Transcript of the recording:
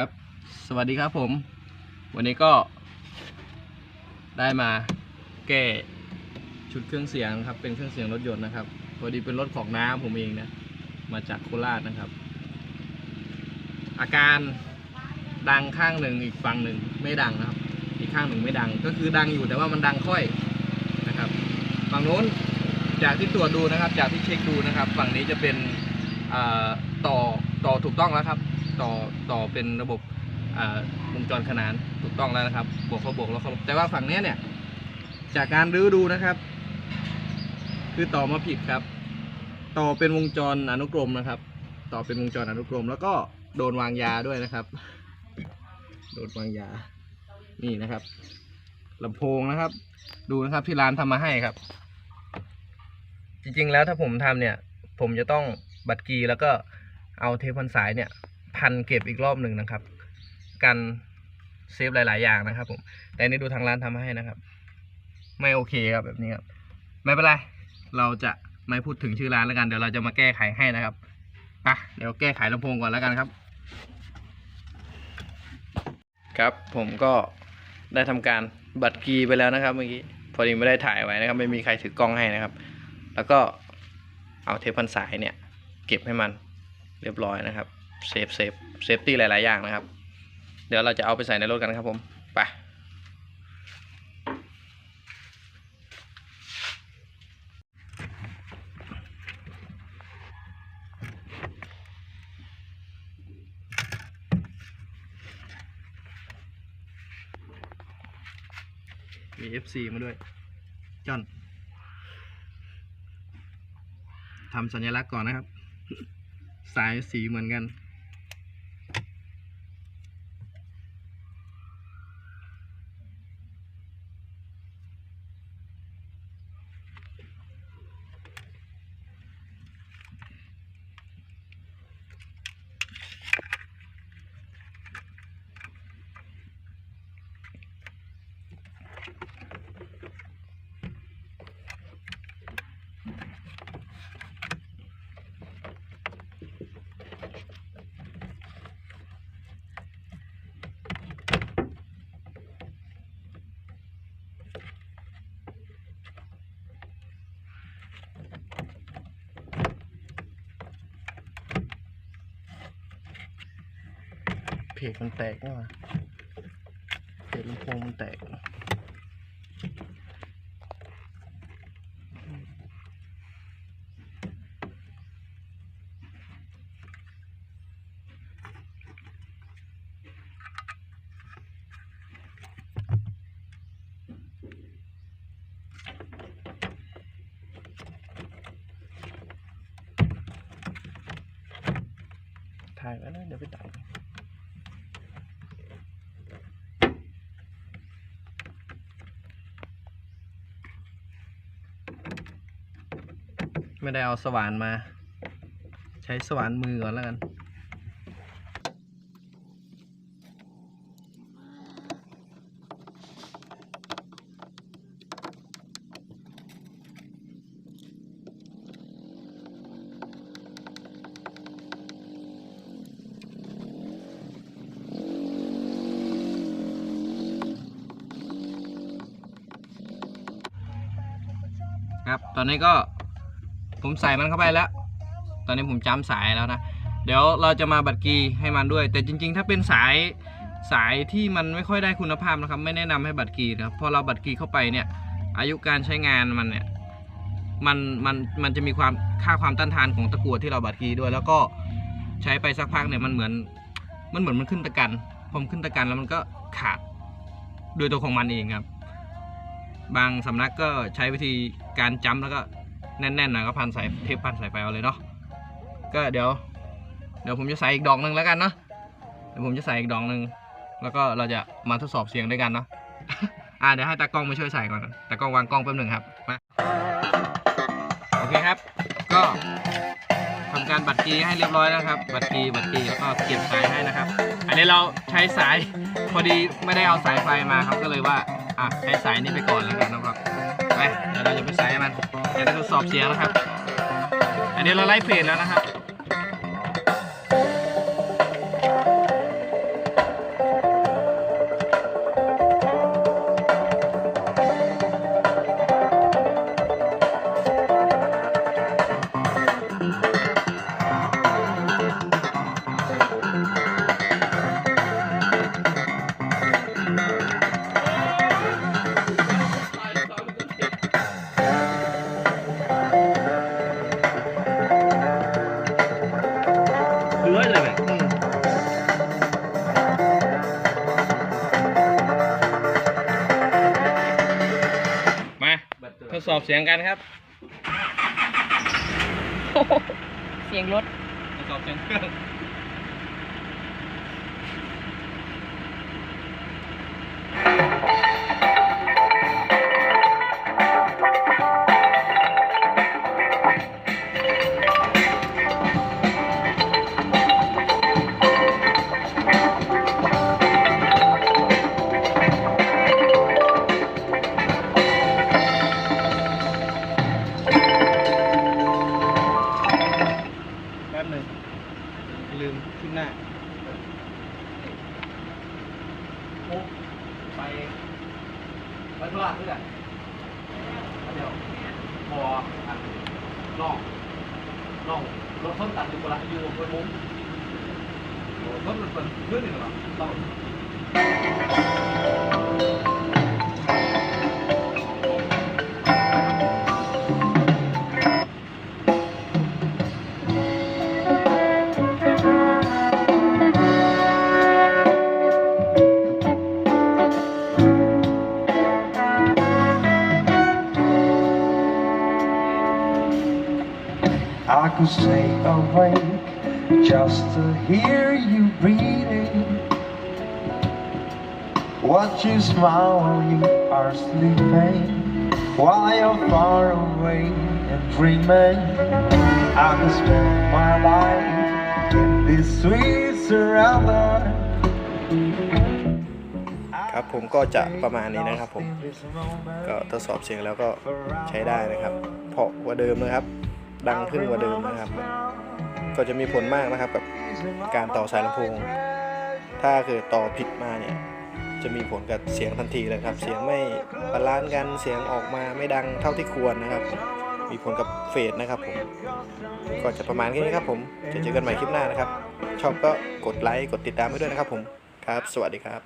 ครับ สวัสดีครับผม วันนี้ก็ ได้มาแก้ชุดเครื่องเสียงครับ เป็นเครื่องเสียงรถยนต์นะครับพอดีเป็นรถของน้าผมเองนะ มาจากโคราชนะครับ อาการดังข้างหนึ่งอีกฝั่งหนึ่งไม่ดังนะครับ อีกข้างหนึ่งไม่ดัง ก็คือดังอยู่แต่ว่ามันดังค่อยนะครับ ฝั่งโน้นจากที่ตรวจดูนะครับ จากที่เช็คดูนะครับ ฝั่งนี้จะเป็นต่อต่อถูกต้องแล้วครับ ต่อต่อเป็นระบบวงจรขนานถูกต้องแล้วนะครับ บวกเข้าบวกแล้วเข้าลบแต่ว่าฝั่งนี้เนี่ย จากการรื้อดูนะครับ คือต่อมาผิดครับ ต่อเป็นวงจรอนุกรมนะครับ ต่อเป็นวงจรอนุกรม แล้วก็โดนวางยาด้วยนะครับ โดนวางยา นี่นะครับลำโพงนะครับ ดูนะครับที่ร้านทำมาให้ครับ จริงๆแล้วถ้าผมทำเนี่ย ผมจะต้องบัตรกีแล้วก็เอาเทปพันสายเนี่ย พันเก็บอีกรอบหนึ่งนะครับ กันเซฟหลาย ๆ อย่างนะครับ ผม แต่นี่ดูทางร้านทำให้นะครับ ไม่โอเคครับแบบนี้ครับไม่เป็นไรเราจะไม่พูดถึงชื่อร้านแล้วกันเดี๋ยวเราจะมาแก้ไขให้นะครับไปะเดี๋ยวแก้ไขลำโพงก่อนแล้วกันครับ ครับผมก็ได้ทำการบัตรกีไปแล้วนะครับเมื่อกี้พอดีไม่ได้ถ่ายไว้นะครับ ไม่มีใครถือกล้องให้นะครับ แล้วก็เอาเทปพันสายเนี่ย เก็บให้มันเรียบร้อยนะครับ เซฟเซฟเซฟตี้หลาย ๆ อย่างนะครับ เดี๋ยวเราจะเอาไปใส่ในรถกันครับผมไปมี FC มาด้วยจอนทำสัญลักษณ์ก่อนนะครับ สายสีเหมือนกัน จมันแตกนี่หว่าเพจลำโพงมันแตกถ่ายไว้นะเดี๋ยวไปตัด ไม่ได้เอาสว่านมา ใช้สว่านมือก่อนแล้วกันครับ ตอนนี้ก็ ผมใส่มันเข้าไปแล้ว ตอนนี้ผมจำสายแล้วนะ เดี๋ยวเราจะมาบัตรกีให้มันด้วย แต่จริง ๆ ถ้าเป็นสายสายที่มันไม่ค่อยได้คุณภาพนะครับ ไม่แนะนำให้บัตรกีนะครับเพราะเราบัตรกีเข้าไปเนี่ย อายุการใช้งานมันเนี่ยมันมันมันจะมีความค่าความต้านทานของตะกั่วที่เราบัตรกีด้วย แล้วก็ใช้ไปสักพักเนี่ยมันเหมือนมันเหมือนมันขึ้นตะกันพอมขึ้นตะกันแล้วมันก็ขาดโดยตัวของมันเองครับ บางสำนักก็ใช้วิธีการจ้ำแล้วก็ แน่นๆหน่อยก็พันสายเทปพันสายไฟเอาเลยเนาะก็เดี๋ยว เดี๋ยวผมจะใส่อีกดอกหนึ่งแล้วกันเนาะเดี๋ยวผมจะใส่อีกดอกหนึ่งแล้วก็เราจะมาทดสอบเสียงด้วยกันเนาะอ่าเดี๋ยวให้ตากล้องมาช่วยใส่ก่อนตากล้องวางกล้องแป๊บหนึ่งครับมาโอเคครับ ก็ทำการบัตรกีให้เรียบร้อยแล้วครับ บัตรกีบัตรกีแล้วก็เก็บสายให้นะครับ อันนี้เราใช้สายพอดีไม่ได้เอาสายไฟมาครับก็เลยว่าอะใช้สายนี้ไปก่อนแล้วกันนะครับ ไปเดี๋ยวเราจะไปใส่ให้มันเดี๋ยวจะทดสอบเสียงนะครับ อันนี้เราไล่เฟดแล้วนะครับ สอบเสียงกันครับ เสียงรถทดสอบเสียงเครื่อง ระด้วยกันเดี๋ยวพออันน่องน่องรถส้นตัดอยู่คนละอยู่คนมุ้งรถมันเป็นเพื่อนหนึ่งเหรอต้อง could stay awake just to hear you breathing. Watch you smile while you are sleeping, while you're far away and dreaming. I could spend my life in this sweet surrender. ครับผมก็จะประมาณนี้นะครับผม ก็ทดสอบเสียงแล้วก็ใช้ได้นะครับ เพราะกว่าเดิมนะครับ ดังขึ้นกว่าเดิมนะครับ ก็จะมีผลมากนะครับกับการต่อสายลำโพง ถ้าเกิดต่อผิดมาเนี่ยจะมีผลกับเสียงทันทีเลยครับ เสียงไม่บาลานซ์กันเสียงออกมาไม่ดังเท่าที่ควรนะครับ มีผลกับเฟสนะครับผม ก็จะประมาณนี้ครับผมจะเจอกันใหม่คลิปหน้านะครับ ชอบก็กดไลค์กดติดตามให้ด้วยนะครับผมครับ สวัสดีครับ